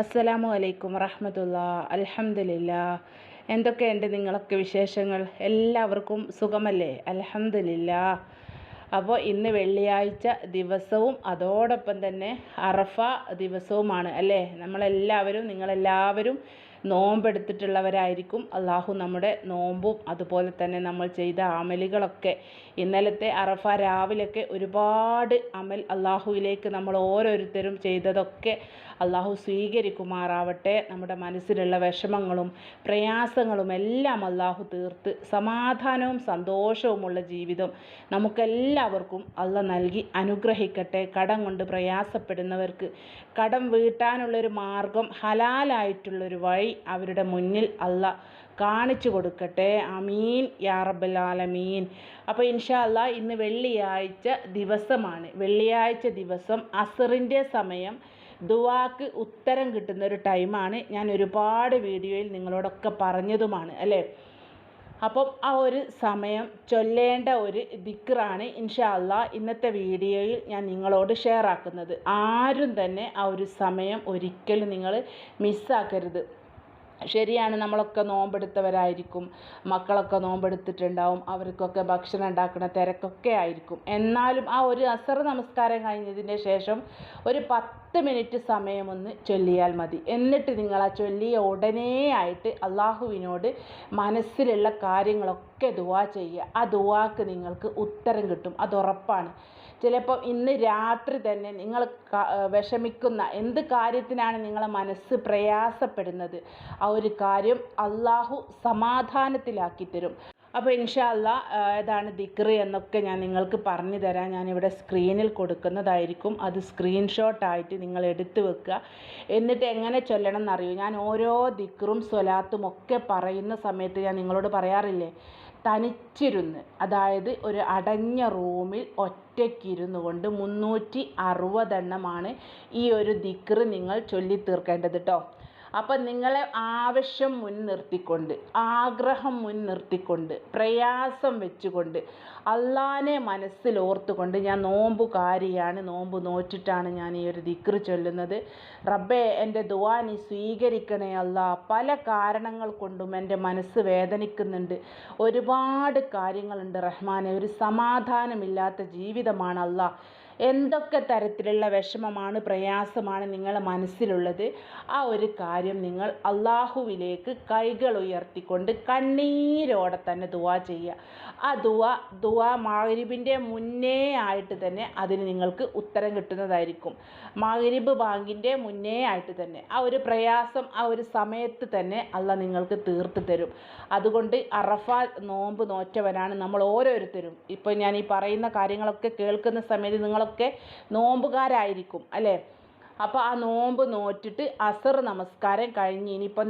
അസ്സലാമു അലൈക്കും വറഹമത്തുള്ള. അലഹമില്ല എന്തൊക്കെയുണ്ട് നിങ്ങളൊക്കെ വിശേഷങ്ങൾ? എല്ലാവർക്കും സുഖമല്ലേ? അലഹമില്ല അപ്പോൾ ഇന്ന് വെള്ളിയാഴ്ച ദിവസവും അതോടൊപ്പം തന്നെ അറഫ ദിവസവുമാണ് അല്ലേ? നമ്മളെല്ലാവരും നിങ്ങളെല്ലാവരും നോമ്പെടുത്തിട്ടുള്ളവരായിരിക്കും. അള്ളാഹു നമ്മുടെ നോമ്പും അതുപോലെ തന്നെ നമ്മൾ ചെയ്ത അമലുകളൊക്കെ. ഇന്നലത്തെ അറഫ രാവിലെയൊക്കെ ഒരുപാട് അമൽ അള്ളാഹുവിലേക്ക് നമ്മൾ ഓരോരുത്തരും ചെയ്തതൊക്കെ അള്ളാഹു സ്വീകരിക്കുമാറാവട്ടെ. നമ്മുടെ മനസ്സിലുള്ള വിഷമങ്ങളും പ്രയാസങ്ങളും എല്ലാം അള്ളാഹു തീർത്ത് സമാധാനവും സന്തോഷവുമുള്ള ജീവിതം നമുക്കെല്ലാവർക്കും അള്ള നൽകി അനുഗ്രഹിക്കട്ടെ. കടം കൊണ്ട് പ്രയാസപ്പെടുന്നവർക്ക് കടം വീട്ടാനുള്ളൊരു മാർഗം ഹലാലായിട്ടുള്ളൊരു വഴി അവരുടെ മുന്നിൽ അല്ല. കാണിച്ചു കൊടുക്കട്ടെ. അമീൻ യാ റബ്ബൽ ആലമീൻ. അപ്പോൾ ഇൻഷാ ഇന്ന് വെള്ളിയാഴ്ച ദിവസമാണ്. വെള്ളിയാഴ്ച ദിവസം അസറിന്റെ സമയം. ദുവാക്ക് ഉത്തരം കിട്ടുന്ന ഒരു ടൈമാണ്. ഞാൻ ഒരുപാട് വീഡിയോയിൽ നിങ്ങളോടൊക്കെ പറഞ്ഞതുമാണ് അല്ലേ? അപ്പം ആ ഒരു സമയം ചൊല്ലേണ്ട ഒരു ദിക്റാണ് ഇൻഷാല്ല ഇന്നത്തെ വീഡിയോയിൽ ഞാൻ നിങ്ങളോട് ഷെയർ ആക്കുന്നത്. ആരും തന്നെ ആ ഒരു സമയം ഒരിക്കലും നിങ്ങൾ മിസ്സാക്കരുത് ശരിയാണ് നമ്മളൊക്കെ നോമ്പെടുത്തവരായിരിക്കും മക്കളൊക്കെ നോമ്പെടുത്തിട്ടുണ്ടാവും അവർക്കൊക്കെ ഭക്ഷണം ഉണ്ടാക്കുന്ന തിരക്കൊക്കെ ആയിരിക്കും. എന്നാലും ആ ഒരു അസർ നമസ്കാരം കഴിഞ്ഞതിന് ശേഷം ഒരു പത്ത് മിനിറ്റ് സമയമൊന്ന് ചൊല്ലിയാൽ മതി. എന്നിട്ട് നിങ്ങൾ ആ ചൊല്ലിയ ഉടനെ ആയിട്ട് അള്ളാഹുവിനോട് മനസ്സിലുള്ള കാര്യങ്ങളൊക്കെ ദുവാ ചെയ്യുക. ആ ദുവാക്ക് നിങ്ങൾക്ക് ഉത്തരം കിട്ടും. അത് ഉറപ്പാണ്. ചിലപ്പോൾ ഇന്ന് രാത്രി തന്നെ നിങ്ങൾ വിഷമിക്കുന്ന എന്ത് കാര്യത്തിനാണ് നിങ്ങളെ മനസ്സ് പ്രയാസപ്പെടുന്നത്? ആ ഒരു കാര്യം അള്ളാഹു സമാധാനത്തിലാക്കി തരും. അപ്പോൾ ഇൻഷാല്ല ഏതാണ് ദിക്റ് എന്നൊക്കെ ഞാൻ നിങ്ങൾക്ക് പറഞ്ഞു തരാം. ഞാനിവിടെ സ്ക്രീനിൽ കൊടുക്കുന്നതായിരിക്കും. അത് സ്ക്രീൻഷോട്ടായിട്ട് നിങ്ങൾ എടുത്ത് വെക്കുക. എന്നിട്ട് എങ്ങനെ ചൊല്ലണം എന്നറിയൂ? ഞാൻ ഓരോ ദിക്റും സ്വലാത്തും ഒക്കെ പറയുന്ന സമയത്ത് ഞാൻ നിങ്ങളോട് പറയാറില്ലേ? തനിച്ചിരുന്ന് അതായത് ഒരു അടഞ്ഞ റൂമിൽ ഒറ്റയ്ക്കിരുന്നു കൊണ്ട് മുന്നൂറ്റി അറുപതെണ്ണമാണ് ഈ ഒരു ദിക്റ് നിങ്ങൾ ചൊല്ലി തീർക്കേണ്ടത് കേട്ടോ അപ്പം നിങ്ങളെ ആവശ്യം മുൻനിർത്തിക്കൊണ്ട് ആഗ്രഹം മുൻനിർത്തിക്കൊണ്ട് പ്രയാസം വെച്ചുകൊണ്ട് അള്ളാനെ മനസ്സിലോർത്തുകൊണ്ട് ഞാൻ നോമ്പുകാരിയാണ് നോമ്പ് നോറ്റിട്ടാണ് ഞാൻ ഈ ഒരു ദിക്ർ ചൊല്ലുന്നത്. റബ്ബേ എന്റെ ദുവാ നീ സ്വീകരിക്കണേ അല്ല പല കാരണങ്ങൾ കൊണ്ടും എന്റെ മനസ്സ് വേദനിക്കുന്നുണ്ട്. ഒരുപാട് കാര്യങ്ങളുണ്ട് റഹ്മാനെ. ഒരു സമാധാനമില്ലാത്ത ജീവിതമാണ് എന്തൊക്കെ തരത്തിലുള്ള വിഷമമാണ് പ്രയാസമാണ് നിങ്ങളുടെ മനസ്സിലുള്ളത്? ആ ഒരു കാര്യം നിങ്ങൾ അള്ളാഹുവിലേക്ക് കൈകൾ ഉയർത്തിക്കൊണ്ട് കണ്ണീരോടെ തന്നെ ദുവാ ചെയ്യുക. ആ ദുവാ ദുവാ മാഗരിബിന്റെ മുന്നേ ആയിട്ട് തന്നെ അതിന് നിങ്ങൾക്ക് ഉത്തരം കിട്ടുന്നതായിരിക്കും. മാഗരിബ് ബാങ്കിന്റെ മുന്നേ ആയിട്ട് തന്നെ. ആ ഒരു പ്രയാസം ആ ഒരു സമയത്ത് തന്നെ അല്ല നിങ്ങൾക്ക് തീർത്ത് തരും. അതുകൊണ്ട് അറഫ നോമ്പ് നോറ്റവനാണ് നമ്മൾ ഓരോരുത്തരും. ഇപ്പോൾ ഞാൻ ഈ പറയുന്ന കാര്യങ്ങളൊക്കെ കേൾക്കുന്ന സമയത്ത് നിങ്ങൾ ഒക്കെ നോമ്പുകാരായിരിക്കും അല്ലേ? അപ്പോൾ ആ നോമ്പ് നോറ്റിട്ട് അസർ നമസ്കാരം കഴിഞ്ഞ് ഇനിയിപ്പോൾ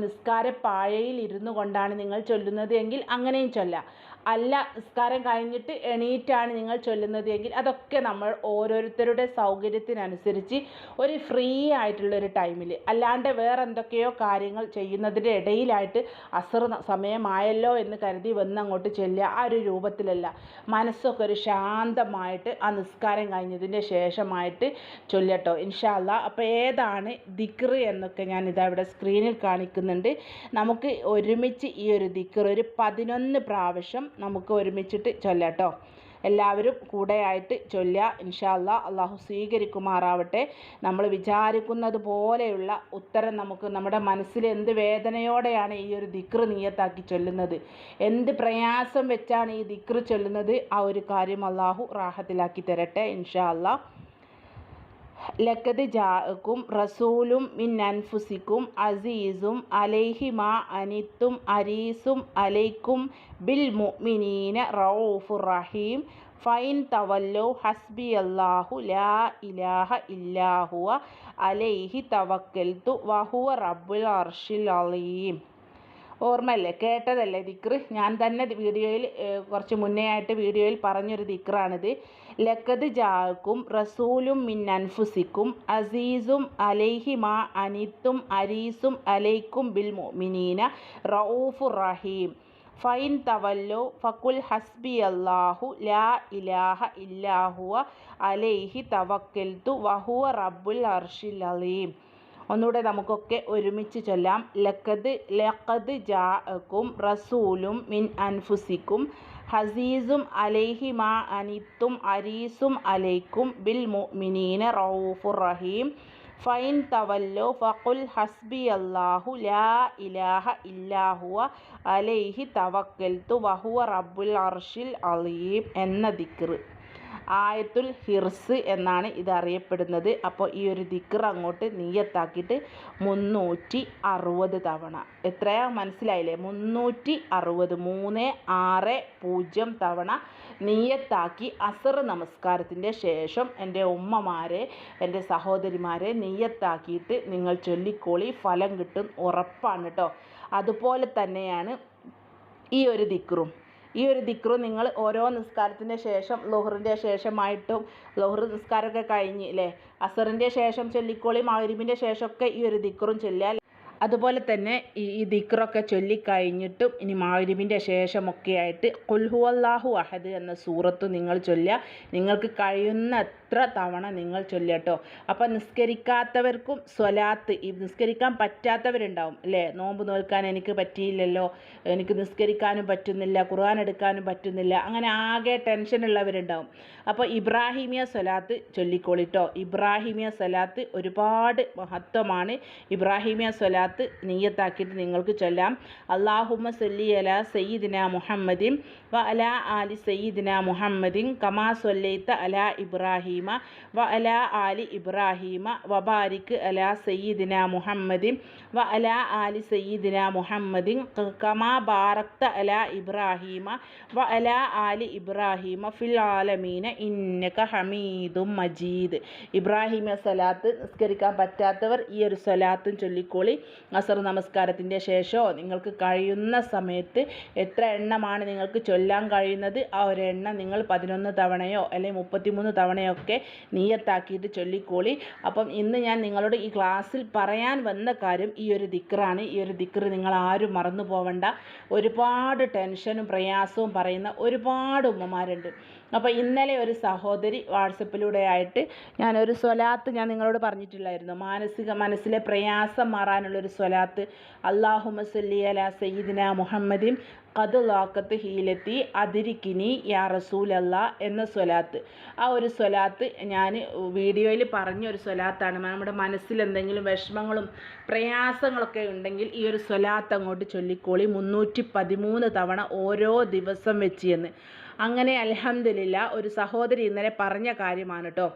പായയിൽ ഇരുന്നു കൊണ്ടാണ് നിങ്ങൾ ചൊല്ലുന്നത് എങ്കിൽ അങ്ങനെയും ചൊല്ലാം. അല്ല നിസ്കാരം കഴിഞ്ഞിട്ട് എണീറ്റാണ് നിങ്ങൾ ചൊല്ലുന്നത് എങ്കിൽ അതൊക്കെ നമ്മൾ ഓരോരുത്തരുടെ സൗകര്യത്തിനനുസരിച്ച് ഒരു ഫ്രീ ആയിട്ടുള്ളൊരു ടൈമിൽ അല്ലാണ്ട് വേറെ എന്തൊക്കെയോ കാര്യങ്ങൾ ചെയ്യുന്നതിന്റെ ഇടയിലായിട്ട് അസർ സമയമായല്ലോ എന്ന് കരുതി വന്ന് അങ്ങോട്ട് ചെല്ലുക ആ ഒരു രൂപത്തിലല്ല. മനസ്സൊക്കെ ഒരു ശാന്തമായിട്ട് ആ നിസ്കാരം കഴിഞ്ഞതിന്റെ ശേഷമായിട്ട് ചൊല്ലട്ടോ ഇൻഷാല്ല അപ്പോൾ ഏതാണ് ദിക്റ് എന്നൊക്കെ ഞാൻ ഇതാ ഇവിടെ സ്ക്രീനിൽ കാണിക്കുന്നുണ്ട്. നമുക്ക് ഒരുമിച്ച് ഈ ഒരു ദിക്റ് ഒരു പതിനൊന്ന് പ്രാവശ്യം നമുക്ക് ഒരുമിച്ചിട്ട് ചൊല്ലാട്ടോ എല്ലാവരും കൂടെയായിട്ട് ചൊല്ലുക. ഇൻഷാല്ല അള്ളാഹു സ്വീകരിക്കുമാറാവട്ടെ. നമ്മൾ വിചാരിക്കുന്നത് പോലെയുള്ള ഉത്തരം നമുക്ക് നമ്മുടെ മനസ്സിൽ എന്ത് വേദനയോടെയാണ് ഈ ഒരു ദിക്റ് നീയത്താക്കി ചൊല്ലുന്നത്? എന്ത് പ്രയാസം വെച്ചാണ് ഈ ദിക്റ് ചൊല്ലുന്നത്? ആ ഒരു കാര്യം അള്ളാഹു റാഹത്തിലാക്കി തരട്ടെ ഇൻഷാ അല്ലാ. ലക്കത് ജാക്കും റസൂലും മിൻ അൻഫുസിക്കും അസീസും അലൈഹി മാ അനിത്തും അരീസും അലൈക്കും ബിൽ മുഅ്മിനീന റഊഫുർ റഹീം. ഫൈൻ തവല്ലോ ഹസ്ബി ലാ ഇലാഹ ഇല്ലാഹുവ അലൈഹി തവക്കൽത്തു വഹുവ റബ്ബുൽ അർഷിൽ അലീം. ഓർമ്മയല്ലേ? കേട്ടതല്ലേ ദിക്ർ ഞാൻ തന്നെ വീഡിയോയിൽ കുറച്ച് മുന്നേ ആയിട്ട് വീഡിയോയിൽ പറഞ്ഞൊരു ദിക്റാണിത്. ലക്കത് ജാക്കും റസൂലും മിൻ അൻഫുസിക്കും അസീസും അലൈഹി മാ അനിത്തും അരീസും അലൈക്കും ബിൽ മിനീന റൌഫു റഹീം. ഫൈൻ തവല്ലോ ഫക്കുൽ ഹസ്ബി അല്ലാഹു ലാ ഇലാഹ ഇല്ലാഹുവ അലൈഹി തവക്കൽത്തു വഹുവ റബ്ബുൽ അർഷിൽ അലീം. ഒന്നുകൂടെ നമുക്കൊക്കെ ഒരുമിച്ച് ചൊല്ലാം. ലക്കത് ലക്കത് ജാഅക്കും റസൂലും മിൻ അൻഫുസിക്കും. ഹസീസും അലൈഹി മാ അനിത്തും അരീസും അലൈക്കും. ബിൽ മുഅ്മിനീന റഊഫുർ റഹീം. ഫൈൻ തവല്ലോ ഫഖുൽ ഹസ്ബി അള്ളാഹു ലാ ഇലാഹ ഇല്ലാഹുവ അലൈഹി തവക്കൽത്തു വഹുവ റബ്ബുൽ അർഷിൽ അലീം എന്ന ദിക്ർ ആയത്തുൽ ഹിർസ് എന്നാണ് ഇതറിയപ്പെടുന്നത് അപ്പോൾ ഈ ഒരു ദിക്കർ അങ്ങോട്ട് നീയത്താക്കിയിട്ട് മുന്നൂറ്റി അറുപത് തവണ. എത്രയാ? മനസ്സിലായില്ലേ? മുന്നൂറ്റി അറുപത് മൂന്ന് ആറ് പൂജ്യം തവണ നീയത്താക്കി അസർ നമസ്കാരത്തിന്റെ ശേഷം എന്റെ ഉമ്മമാരെ എന്റെ സഹോദരിമാരെ നീയത്താക്കിയിട്ട് നിങ്ങൾ ചൊല്ലിക്കോളി. ഫലം കിട്ടും ഉറപ്പാണ് കേട്ടോ. അതുപോലെ തന്നെയാണ് ഈ ഒരു ദിക്റും. ഈ ഒരു ദിക്റു നിങ്ങൾ ഓരോ നിസ്കാരത്തിന്റെ ശേഷം ലുഹറിന്റെ ശേഷമായിട്ടും ലുഹർ നിസ്കാരമൊക്കെ കഴിഞ്ഞ് അല്ലേ അസറിന്റെ ശേഷം ചൊല്ലിക്കോളി മഗ്രിബിന്റെ ശേഷമൊക്കെ ഈ ഒരു ദിക്റും ചൊല്ലിയാൽ അതുപോലെ തന്നെ ഈ ഈ ദിക്റൊക്കെ ചൊല്ലിക്കഴിഞ്ഞിട്ടും ഇനി മഗ്രിബിന്റെ ശേഷമൊക്കെ ആയിട്ട് ഖുൽ ഹുവല്ലാഹു അഹദ് എന്ന സൂറത്ത് നിങ്ങൾ ചൊല്ലുക. നിങ്ങൾക്ക് കഴിയുന്നത്ര തവണ നിങ്ങൾ ചൊല്ലട്ടോ അപ്പം നിസ്കരിക്കാത്തവർക്കും സ്വലാത്ത് ഈ നിസ്കരിക്കാൻ പറ്റാത്തവരുണ്ടാവും അല്ലേ? നോമ്പ് നോൽക്കാൻ എനിക്ക് പറ്റിയില്ലല്ലോ എനിക്ക് നിസ്കരിക്കാനും പറ്റുന്നില്ല ഖുർആൻ എടുക്കാനും പറ്റുന്നില്ല അങ്ങനെ ആകെ ടെൻഷനുള്ളവരുണ്ടാവും അപ്പോൾ ഇബ്രാഹിമിയ സ്വലാത്ത് ചൊല്ലിക്കോളിട്ടോ. ഇബ്രാഹിമിയ സ്വലാത്ത് ഒരുപാട് മഹത്വമാണ്. ഇബ്രാഹിമിയ സ്വലാത്ത് നീയത്താക്കിയിട്ട് നിങ്ങൾക്ക് ചൊല്ലാം. അള്ളാഹുമ്മ സല്ലി അല സയ്യിദിന മുഹമ്മദിൻ വ അല ആലി സയ്യിദിന മുഹമ്മദിൻ കമാ സൊല്ലൈത്ത അല ഇബ്രാഹീമ വ അല ആലി ഇബ്രാഹീമ വബാരിക് അല സയ്യിദിന മുഹമ്മദിൻ വ അല ആലി സയ്യിദിന മുഹമ്മദിൻ കമാ ബാറക്ത അല ഇബ്രാഹീമ വ അല ആലി ഇബ്രാഹീമ ഫിൽ ആലമീന ഇന്നക ഹമീദും മജീദ്. ഇബ്രാഹീമ സലാത്ത് നിസ്കരിക്കാൻ പറ്റാത്തവർ ഈ ഒരു സ്വലാത്തും ചൊല്ലിക്കോളി. അസർ നമസ്കാരത്തിന്റെ ശേഷമോ നിങ്ങൾക്ക് കഴിയുന്ന സമയത്ത് എത്ര എണ്ണമാണ് നിങ്ങൾക്ക് ചൊല്ലാൻ കഴിയുന്നത്? ആ ഒരു എണ്ണം നിങ്ങൾ പതിനൊന്ന് തവണയോ അല്ലെങ്കിൽ മുപ്പത്തിമൂന്ന് തവണയോ ഒക്കെ നീയത്താക്കിയിട്ട് ചൊല്ലിക്കോളി. അപ്പം ഇന്ന് ഞാൻ നിങ്ങളോട് ഈ ക്ലാസ്സിൽ പറയാൻ വന്ന കാര്യം ഈ ഒരു ദിക്റാണ്. ഈ ഒരു ദിക്ർ നിങ്ങൾ ആരും മറന്നു പോവണ്ട. ഒരുപാട് ടെൻഷനും പ്രയാസവും പറയുന്ന ഒരുപാട് ഉമ്മമാരുണ്ട്. അപ്പോൾ ഇന്നലെ ഒരു സഹോദരി വാട്സപ്പിലൂടെ ആയിട്ട് ഞാനൊരു സ്വലാത്ത് ഞാൻ നിങ്ങളോട് പറഞ്ഞിട്ടില്ലായിരുന്നു. മാനസിക മനസ്സിലെ പ്രയാസം മാറാനുള്ളൊരു സ്വലാത്ത്. അള്ളാഹുമ സല്ലി അല സയ്യിദിന മുഹമ്മദിൻ കത് ലാക്കത്ത് ഹീലത്തി അതിരിക്കിനി യാ റസൂലല്ല എന്ന സ്വലാത്ത്. ആ ഒരു സ്വലാത്ത് ഞാൻ വീഡിയോയിൽ പറഞ്ഞ ഒരു സ്വലാത്താണ്. നമ്മുടെ മനസ്സിൽ എന്തെങ്കിലും വിഷമങ്ങളും പ്രയാസങ്ങളൊക്കെ ഉണ്ടെങ്കിൽ ഈ ഒരു സ്വലാത്ത് അങ്ങോട്ട് ചൊല്ലിക്കോളി. മുന്നൂറ്റി പതിമൂന്ന് തവണ ഓരോ ദിവസം വെച്ച് എന്ന്. അങ്ങനെ അലഹമില്ല ഒരു സഹോദരി ഇന്നലെ പറഞ്ഞ കാര്യമാണ് കേട്ടോ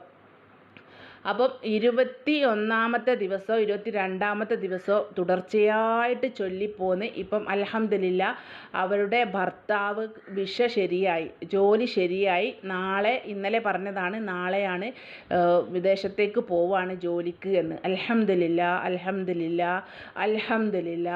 അപ്പം ഇരുപത്തി ഒന്നാമത്തെ ദിവസമോ ഇരുപത്തി രണ്ടാമത്തെ ദിവസമോ തുടർച്ചയായിട്ട് ചൊല്ലിപ്പോന്ന് ഇപ്പം അലഹമില്ല അവരുടെ ഭർത്താവ് വിഷ ശരിയായി ജോലി ശരിയായി നാളെ ഇന്നലെ പറഞ്ഞതാണ് നാളെയാണ് വിദേശത്തേക്ക് പോവാണ് ജോലിക്ക് എന്ന്. അലഹമില്ല അലഹമില്ല അലഹമില്ല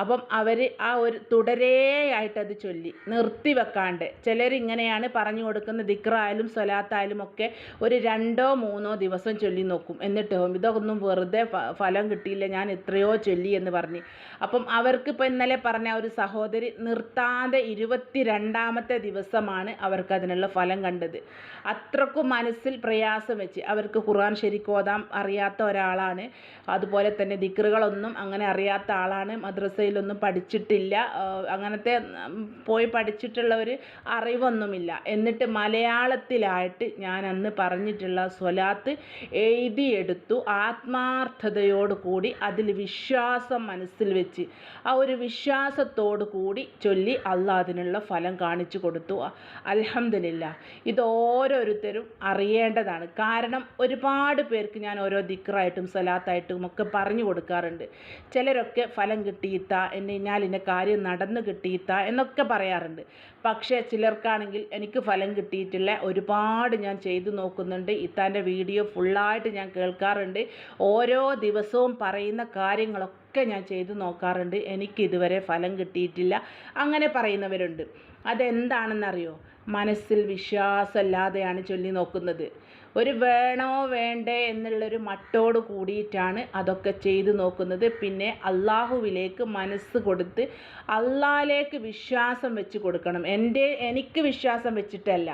അപ്പം അവർ ആ ഒരു തുടരെയായിട്ട് അത് ചൊല്ലി നിർത്തി വെക്കാണ്ട്. ചിലരിങ്ങനെയാണ് പറഞ്ഞു കൊടുക്കുന്ന ദിക്റായാലും സ്വലാത്തായാലും ഒക്കെ ഒരു രണ്ടോ മൂന്നോ ദിവസം ചൊല്ലി നോക്കും. എന്നിട്ട് ഇതൊന്നും വെറുതെ ഫലം കിട്ടിയില്ല ഞാൻ എത്രയോ ചൊല്ലി എന്ന് പറഞ്ഞ്. അപ്പം അവർക്ക് ഇപ്പോൾ ഇന്നലെ പറഞ്ഞ ഒരു സഹോദരി നിർത്താതെ ഇരുപത്തി രണ്ടാമത്തെ ദിവസമാണ് അവർക്ക് അതിനുള്ള ഫലം കണ്ടത്. അത്രക്കും മനസ്സിൽ പ്രയാസം വെച്ച് അവർക്ക് ഖുർആൻ ശരിക്കോതാം അറിയാത്ത ഒരാളാണ്. അതുപോലെ തന്നെ ദിക്റുകളൊന്നും അങ്ങനെ അറിയാത്ത ആളാണ് മദ്രസയിലൊന്നും പഠിച്ചിട്ടില്ല. അങ്ങനത്തെ പോയി പഠിച്ചിട്ടുള്ള ഒരു അറിവൊന്നുമില്ല. എന്നിട്ട് മലയാളത്തിലായിട്ട് ഞാൻ അന്ന് പറഞ്ഞിട്ടുള്ള സ്വലാത്ത് എഴുതിയെടുത്തു. ആത്മാർത്ഥതയോട് കൂടി അതിൽ വിശ്വാസം മനസ്സിൽ വെച്ച് ആ ഒരു വിശ്വാസത്തോടു കൂടി ചൊല്ലി അള്ളാഹ് അതിനുള്ള ഫലം കാണിച്ചു കൊടുത്തു. അലഹമില്ല ഇത് ഓരോരുത്തരും അറിയേണ്ടതാണ്. കാരണം ഒരുപാട് പേർക്ക് ഞാൻ ഓരോ ദിക്റായിട്ടും സ്വലാത്തായിട്ടും ഒക്കെ പറഞ്ഞു കൊടുക്കാറുണ്ട്. ചിലരൊക്കെ ഫലം കിട്ടിയിത്ത എന്നെ ഇന്നാലിന്റെ കാര്യം നടന്നു കിട്ടിയിത്ത എന്നൊക്കെ പറയാറുണ്ട്. പക്ഷേ ചിലർക്കാണെങ്കിൽ എനിക്ക് ഫലം കിട്ടിയിട്ടില്ല. ഒരുപാട് ഞാൻ ചെയ്തു നോക്കുന്നുണ്ട്. ഇത്താന്റെ വീഡിയോ ഫുള്ളായിട്ട് ഞാൻ കേൾക്കാറുണ്ട്. ഓരോ ദിവസവും പറയുന്ന കാര്യങ്ങളൊക്കെ ഒക്കെ ഞാൻ ചെയ്തു നോക്കാറുണ്ട്. എനിക്ക് ഇതുവരെ ഫലം കിട്ടിയിട്ടില്ല. അങ്ങനെ പറയുന്നവരുണ്ട്. അതെന്താണെന്നറിയോ? മനസ്സിൽ വിശ്വാസമില്ലാതെയാണ് ചൊല്ലി നോക്കുന്നത്. ഒരു വേണോ വേണ്ടേ എന്നുള്ളൊരു മട്ടോട് കൂടിയിട്ടാണ് അതൊക്കെ ചെയ്തു നോക്കുന്നത്. പിന്നെ അള്ളാഹുവിലേക്ക് മനസ്സ് കൊടുത്ത് അള്ളാഹിലേക്ക് വിശ്വാസം വെച്ച് കൊടുക്കണം. എന്റെ എനിക്ക് വിശ്വാസം വെച്ചിട്ടല്ല.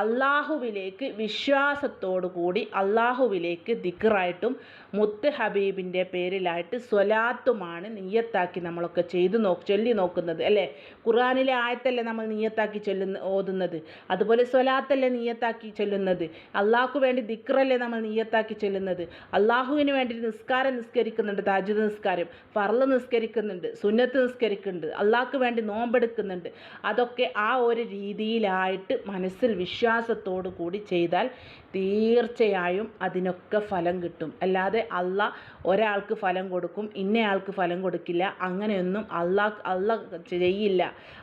അള്ളാഹുവിലേക്ക് വിശ്വാസത്തോടു കൂടി അള്ളാഹുവിലേക്ക് ദിക്റായിട്ടും മുത്ത് ഹബീബിന്റെ പേരിലായിട്ട് സ്വലാത്തുമാണ് നീയത്താക്കി നമ്മളൊക്കെ ചെയ്തു നോ ചൊല്ലി നോക്കുന്നത് അല്ലേ? ഖുർആനിലെ ആയത്തല്ലേ നമ്മൾ നീയത്താക്കി ചൊല്ലുന്ന ഓതുന്നത്? അതുപോലെ സ്വലാത്തല്ലേ നീയത്താക്കി ചൊല്ലുന്നത്? അള്ളാഹ്ക്ക് വേണ്ടി ദിക്റല്ലേ നമ്മൾ നീയത്താക്കി ചൊല്ലുന്നത്? അള്ളാഹുവിന് വേണ്ടി നിസ്കാരം നിസ്കരിക്കുന്നുണ്ട് താജുദ് നിസ്കാരം ഫർൾ നിസ്കരിക്കുന്നുണ്ട് സുന്നത്ത് നിസ്കരിക്കുന്നുണ്ട് അള്ളാഹ്ക്ക് വേണ്ടി നോമ്പെടുക്കുന്നുണ്ട്. അതൊക്കെ ആ ഒരു രീതിയിലായിട്ട് മനസ്സിൽ വിശ്വാസത്തോടു കൂടി ചെയ്താൽ തീർച്ചയായും അതിനൊക്കെ ഫലം കിട്ടും. അല്ലാതെ അല്ല ഒരാൾക്ക് ഫലം കൊടുക്കും ഇന്നയാൾക്ക് ഫലം കൊടുക്കില്ല അങ്ങനെയൊന്നും അള്ളാ അല്ല ചെയ്യില്ല.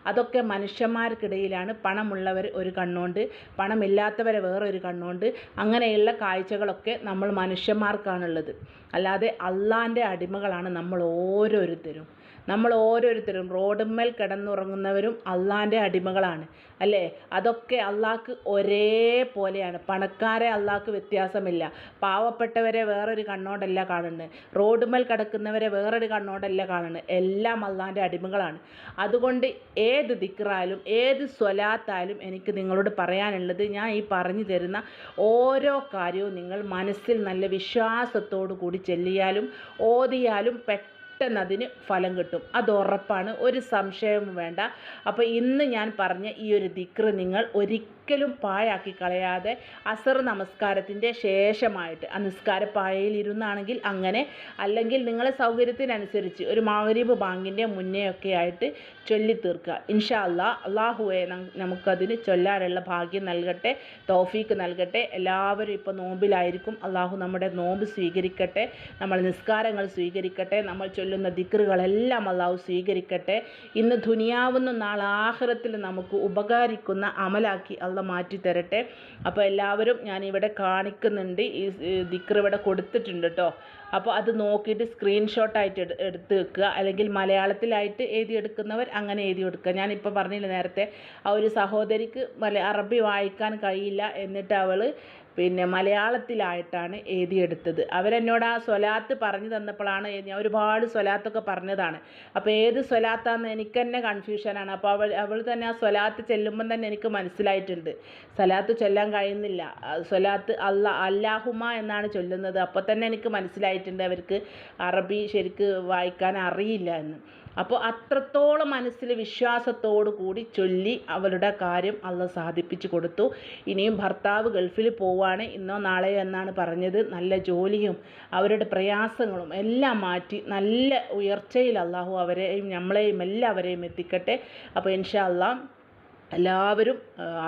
അതൊക്കെ മനുഷ്യന്മാർക്കിടയിലാണ് പണമുള്ളവർ ഒരു കണ്ണുകൊണ്ട് പണമില്ലാത്തവരെ വേറൊരു കണ്ണുകൊണ്ട് അങ്ങനെയുള്ള കാഴ്ചകളൊക്കെ നമ്മൾ മനുഷ്യന്മാർക്കാണുള്ളത്. അല്ലാതെ അള്ളാന്റെ അടിമകളാണ് നമ്മൾ ഓരോരുത്തരും. നമ്മൾ ഓരോരുത്തരും റോഡുമ്മൽ കിടന്നുറങ്ങുന്നവരും അള്ളാന്റെ അടിമകളാണ് അല്ലേ? അതൊക്കെ അള്ളാഹ്ക്ക് ഒരേപോലെയാണ്. പണക്കാരെ അള്ളാഹ്ക്ക് വ്യത്യാസമില്ല. പാവപ്പെട്ടവരെ വേറൊരു കണ്ണോടല്ല കാണുന്നത് റോഡുമ്മൽ കിടക്കുന്നവരെ വേറൊരു കണ്ണോടല്ല കാണുന്നത് എല്ലാം അള്ളാന്റെ അടിമകളാണ്. അതുകൊണ്ട് ഏത് ദിക്റായാലും ഏത് സ്വലാത്തായാലും എനിക്ക് നിങ്ങളോട് പറയാനുള്ളത് ഞാൻ ഈ പറഞ്ഞു തരുന്ന ഓരോ കാര്യവും നിങ്ങൾ മനസ്സിൽ നല്ല വിശ്വാസത്തോടു കൂടി ചെല്ലിയാലും ഓതിയാലും പെട്ടെന്ന് പെട്ടെന്ന് അതിന് ഫലം കിട്ടും. അത് ഉറപ്പാണ്. ഒരു സംശയവും വേണ്ട. അപ്പോൾ ഇന്ന് ഞാൻ പറഞ്ഞ ഈ ഒരു ദിക്ര നിങ്ങൾ ഒരിക്കലും പാഴാക്കി കളയാതെ അസർ നമസ്കാരത്തിന്റെ ശേഷമായിട്ട് ആ നിസ്കാര പാഴയിലിരുന്നാണെങ്കിൽ അങ്ങനെ അല്ലെങ്കിൽ നിങ്ങളെ സൗകര്യത്തിനനുസരിച്ച് ഒരു മാഗരീബ് ബാങ്കിന്റെ മുന്നേ ഒക്കെ ആയിട്ട് ചൊല്ലി തീർക്കുക ഇൻഷാ അല്ലാ അള്ളാഹുവെ നമുക്കതിന് ചൊല്ലാനുള്ള ഭാഗ്യം നൽകട്ടെ തോഫീക്ക് നൽകട്ടെ. എല്ലാവരും ഇപ്പോൾ നോമ്പിലായിരിക്കും. അള്ളാഹു നമ്മുടെ നോമ്പ് സ്വീകരിക്കട്ടെ. നമ്മൾ നിസ്കാരങ്ങൾ സ്വീകരിക്കട്ടെ. നമ്മൾ ചൊല്ലുന്ന ദിക്റുകളെല്ലാം അള്ളാഹു സ്വീകരിക്കട്ടെ. ഇന്ന് ദുനിയാവുന്ന നാളെ ആഹ്റത്തിൽ നമുക്ക് ഉപകാരിക്കുന്ന അമലാക്കി അള്ള മാറ്റി തരട്ടെ. അപ്പോൾ എല്ലാവരും ഞാൻ ഇവിടെ കാണിക്കുന്നുണ്ട്. ഈ ദിക്ർ ഇവിടെ കൊടുത്തിട്ടുണ്ട് കേട്ടോ അപ്പോൾ അത് നോക്കിയിട്ട് സ്ക്രീൻഷോട്ടായിട്ട് എടുത്ത് വെക്കുക അല്ലെങ്കിൽ മലയാളത്തിലായിട്ട് എഴുതിയെടുക്കുന്നവർ അങ്ങനെ എഴുതി കൊടുക്കുക. ഞാനിപ്പോൾ പറഞ്ഞില്ല നേരത്തെ ആ ഒരു സഹോദരിക്ക് മല അറബി വായിക്കാൻ കഴിയില്ല എന്നിട്ട് അവൾ പിന്നെ മലയാളത്തിലായിട്ടാണ് എഴുതിയെടുത്തത്. അവരെന്നോട് ആ സ്വലാത്ത് പറഞ്ഞു തന്നപ്പോഴാണ് ഞാൻ ഒരുപാട് സ്വലാത്തൊക്കെ പറഞ്ഞതാണ്. അപ്പോൾ ഏത് സ്വലാത്താന്ന് എനിക്ക് തന്നെ കൺഫ്യൂഷനാണ് അപ്പോൾ അവൾ അവൾ തന്നെ ആ സ്വലാത്ത് ചെല്ലുമ്പം തന്നെ എനിക്ക് മനസ്സിലായിട്ടുണ്ട്. സ്വലാത്ത് ചൊല്ലാൻ കഴിയുന്നില്ല. സ്വലാത്ത് അല്ല അല്ലാഹുമ എന്നാണ് ചൊല്ലുന്നത്. അപ്പോൾ തന്നെ എനിക്ക് മനസ്സിലായിട്ടുണ്ട് അവർക്ക് അറബി ശരിക്ക് വായിക്കാൻ അറിയില്ല എന്ന്. അപ്പോൾ അത്രത്തോളം മനസ്സിൽ വിശ്വാസത്തോടു കൂടി ചൊല്ലി അവളുടെ കാര്യം അള്ള സാധിപ്പിച്ചു കൊടുത്തു. ഇനിയും ഭർത്താവ് ഗൾഫിൽ പോവാണ്. ഇന്നോ നാളെയോ എന്നാണ് പറഞ്ഞത്. നല്ല ജോലിയും അവരുടെ പ്രയാസങ്ങളും എല്ലാം മാറ്റി നല്ല ഉയർച്ചയിൽ അള്ളാഹു അവരെയും നമ്മളെയും എല്ലാവരെയും എത്തിക്കട്ടെ. അപ്പോൾ ഇൻഷാ അള്ളാഹ് എല്ലാവരും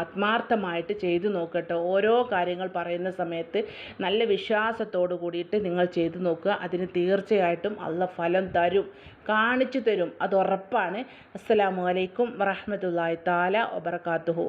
ആത്മാർത്ഥമായിട്ട് ചെയ്തു നോക്കട്ടെ. ഓരോ കാര്യങ്ങൾ പറയുന്ന സമയത്ത് നല്ല വിശ്വാസത്തോടു കൂടിയിട്ട് നിങ്ങൾ ചെയ്തു നോക്കുക. അതിന് തീർച്ചയായിട്ടും അള്ള ഫലം തരും കാണിച്ചു തരും. അത് ഉറപ്പാണ്. അസ്സലാമു അലൈക്കും വറഹമത്തല്ലാ താല വബർക്കാത്തുഹു